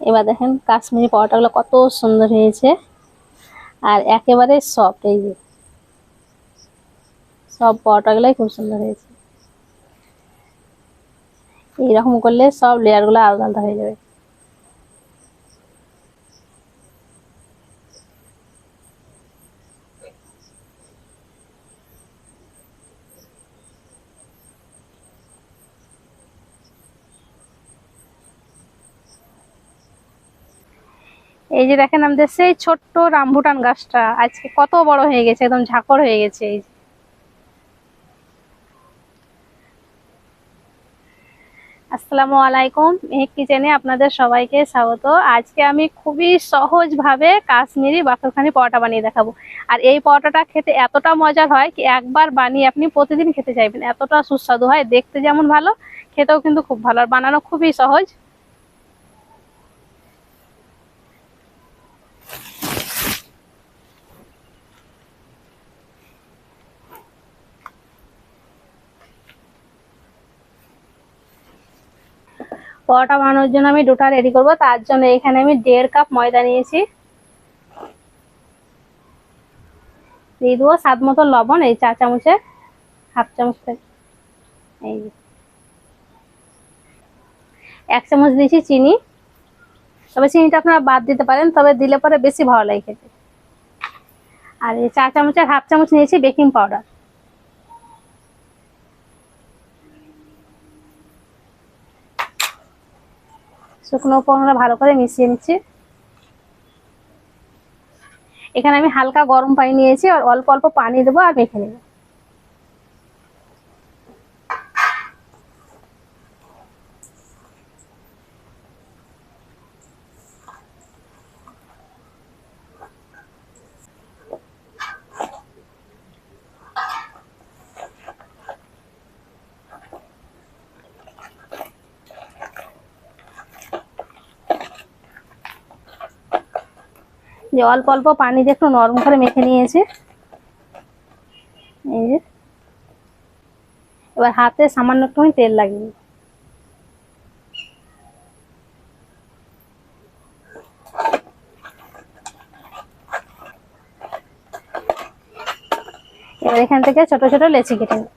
এবার দেখেন কাশ্মীরি পরোটাগুলো কত সুন্দর হয়েছে। আর একেবারে সফট এই যে। সব পরোটাগুলোই খুব সুন্দর হয়েছে। এইরকম করলে সব লেয়ারগুলো আলাদা আলাদা হয়ে যাবে। এই যে দেখেন আমাদের সেই ছোট্ট রামভুটান গাছটা আজকে কত বড় হয়ে গেছে, একদম ঝাকড় হয়ে গেছে, এই। আসসালামু আলাইকুম, মেহেক কিচেনে আপনাদের সবাইকে স্বাগত। আজকে আমি খুবই সহজভাবে কাশ্মীরি বাকরখানি পরোটা বানিয়ে দেখাবো। আর এই পরোটাটা খেতে এতটা মজার হয় কি, একবার বানিয়ে আপনি প্রতিদিন খেতে চাইবেন। এতটা সুস্বাদু হয়, দেখতে যেমন ভালো, খেতেও কিন্তু খুব ভালো, আর বানানো খুবই সহজ। পরোটা বানানোর জন্য আমি ডোটা রেডি করব। তার জন্য এখানে আমি দেড় কাপ ময়দা নিয়েছি। দিয়ে দেবো স্বাদ মতো লবণ, এই চা চামচে, হাফ চামচ এই এক চামচ দিয়েছি চিনি। তবে চিনিটা আপনারা বাদ দিতে পারেন, তবে দিলে পরে বেশি ভালো লাগে খেতে। আর এই চা চামচের হাফ চামচ নিয়েছি বেকিং পাউডার। শুকনো উপকরণটা ভালো করে মিশিয়ে নিচ্ছি। এখানে আমি হালকা গরম পানি নিয়েছি, আর অল্প অল্প পানি দেবো আর মেখে নেব। যে অল্প অল্প পানি দিয়ে একটু নরম করে মেখে নিয়েছি। এই যে। এবার হাতে সামান্য একটুখানি তেল লাগিয়ে এবার এখান থেকে ছোট ছোট লেচি কেটে নিই।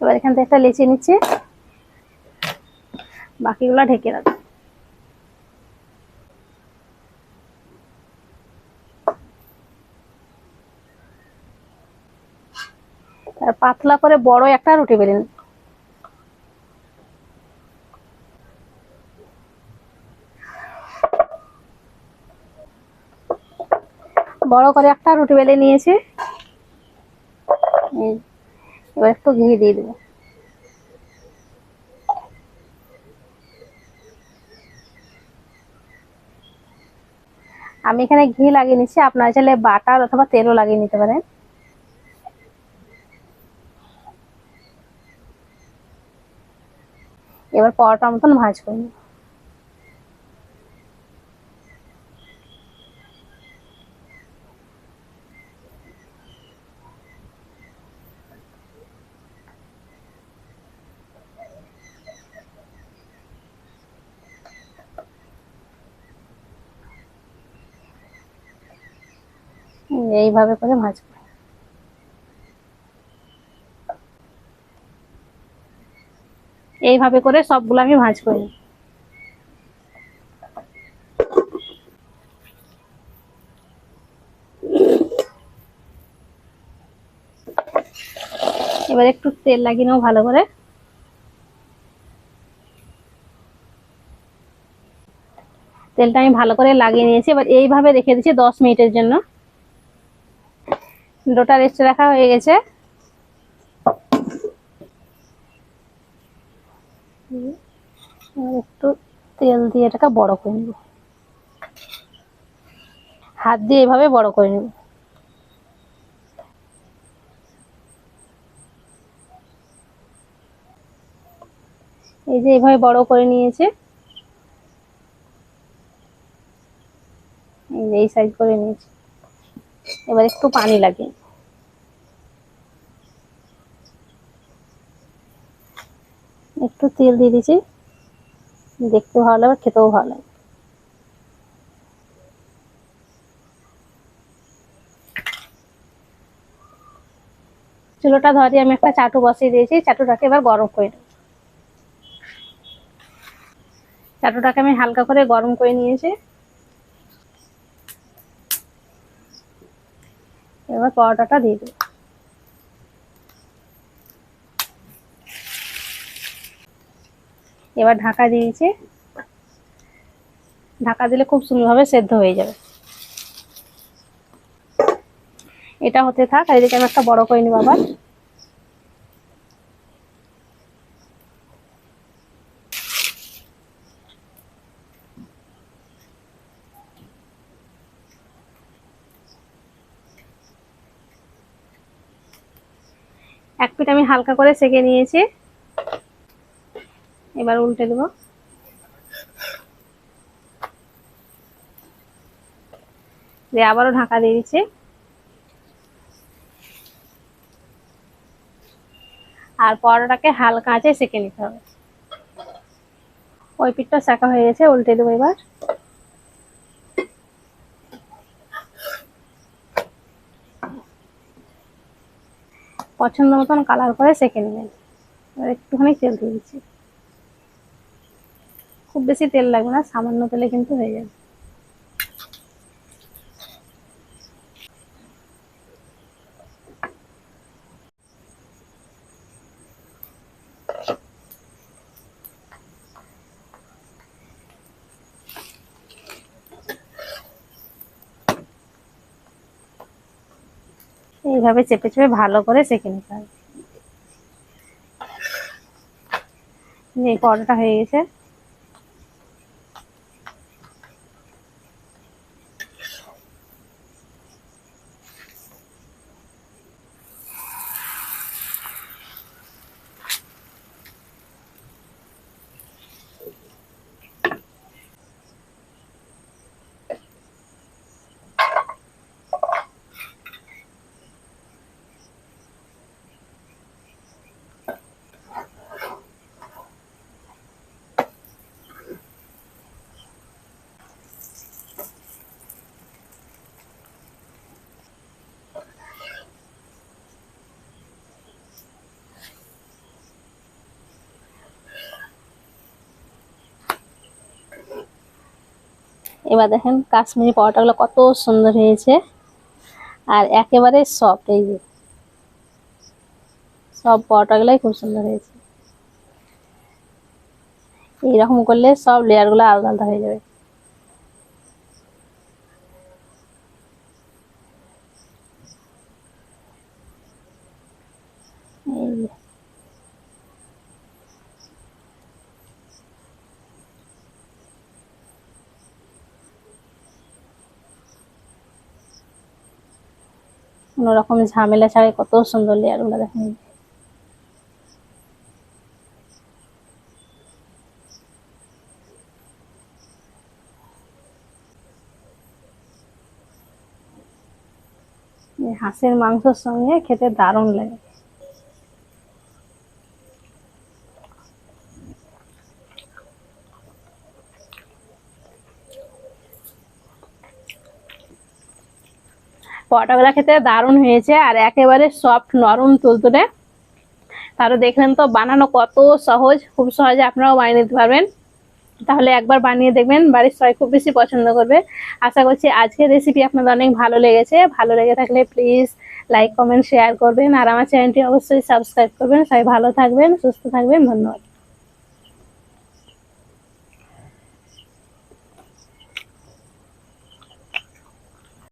এবার এখান থেকে একটা লেচি নিচ্ছি। বাকিগুলো ঢেকে আর পাতলা করে বড় একটা রুটি বেলে নিই। বড় করে একটা রুটি বেলে নিয়েছি। এবার একটু ঘি দিয়ে দেবো। আমি এখানে ঘি লাগিয়ে নিচ্ছি আপনারা চাইলে বাটার অথবা তেলও লাগিয়ে নিতে পারেন এবার পরোটার মতন ভাজ করে নিই। এইভাবে করে ভাজবো এইভাবে করে সবগুলো আমি ভাজ করি। এবার একটু তেল লাগিয়ে নেব ভালো করে। তেলটা আমি ভালো করে লাগিয়ে নিয়েছি। এবার এইভাবে রেখে দিচ্ছি দশ মিনিটের জন্য। ডোটা রেস্টে রাখা হয়ে গেছে। একটু তেল দিয়ে এটাকে বড় করে নেব। হাত দিয়ে এভাবে বড় করে নেব। এই যে এভাবে বড় করে নিয়েছে। এই সাইজ করে নিয়েছি। এবার একটু পানি লাগে। একটু তেল দিয়ে দিয়েছি। দেখতে ভালো লাগে, খেতেও ভালো লাগে। চুলোটা ধরে আমি একটা চাটু বসিয়ে দিয়েছি, চাটুটাকে এবার গরম করে নেব। চাটুটাকে আমি হালকা করে গরম করে নিয়েছি। এবার পরোটাটা দিয়ে দেবো। এবার ঢাকা দিয়েছি। ঢাকা দিলে খুব সুন্দরভাবে সেদ্ধ হয়ে যাবে। এটা হতে থাক এদিকে আমি একটা বড় করে নিব আবার। এক পিঠ আমি হালকা করে সেকে নিয়েছি। এবার উল্টে দেব। দিয়ে আবারও ঢাকা দিয়ে দিচ্ছি। আর পরোটাকে হালকা আঁচে সেকে নিতে হবে। ওই পিঠটা সেকা হয়ে গেছে, উল্টে দেবো এবার। পছন্দ মতন কালার করে সেকে নেবেন। এবার একটুখানি তেল দিয়ে দিচ্ছি। খুব বেশি তেল লাগবে না, সামান্য তেলে কিন্তু হয়ে যাবে। এইভাবে চেপে চেপে ভালো করে সেঁকে নিতে হবে। এই পরোটা হয়ে গেছে। এবার দেখেন কাশ্মীরি পরোটাগুলো কত সুন্দর হয়েছে। আর একেবারে সফট এই যে। সব পরোটাগুলোই খুব সুন্দর হয়েছে। এইরকম করলে সব লেয়ারগুলো আলাদা আলাদা হয়ে যাবে এই যে কোনো রকম ঝামেলা ছাড়াই কত সুন্দর লেয়ারগুলো দেখেন। হাঁসের মাংসের সঙ্গে খেতে দারুণ লাগে। পরোটাগুলো খেতে দারুণ হয়েছে আর একেবারে সফট নরম তুলতুলে। তারও দেখলেন তো বানানো কত সহজ, খুব সহজে আপনারাও বানিয়ে নিতে পারবেন। তাহলে একবার বানিয়ে দেখবেন, বাড়ির সবাই খুব বেশি পছন্দ করবে। আশা করছি আজকের রেসিপি আপনাদের অনেক ভালো লেগেছে। ভালো লেগে থাকলে প্লিজ লাইক কমেন্ট শেয়ার করবেন। আর আমার চ্যানেলটি অবশ্যই সাবস্ক্রাইব করবেন। সবাই ভালো থাকবেন, সুস্থ থাকবেন। ধন্যবাদ।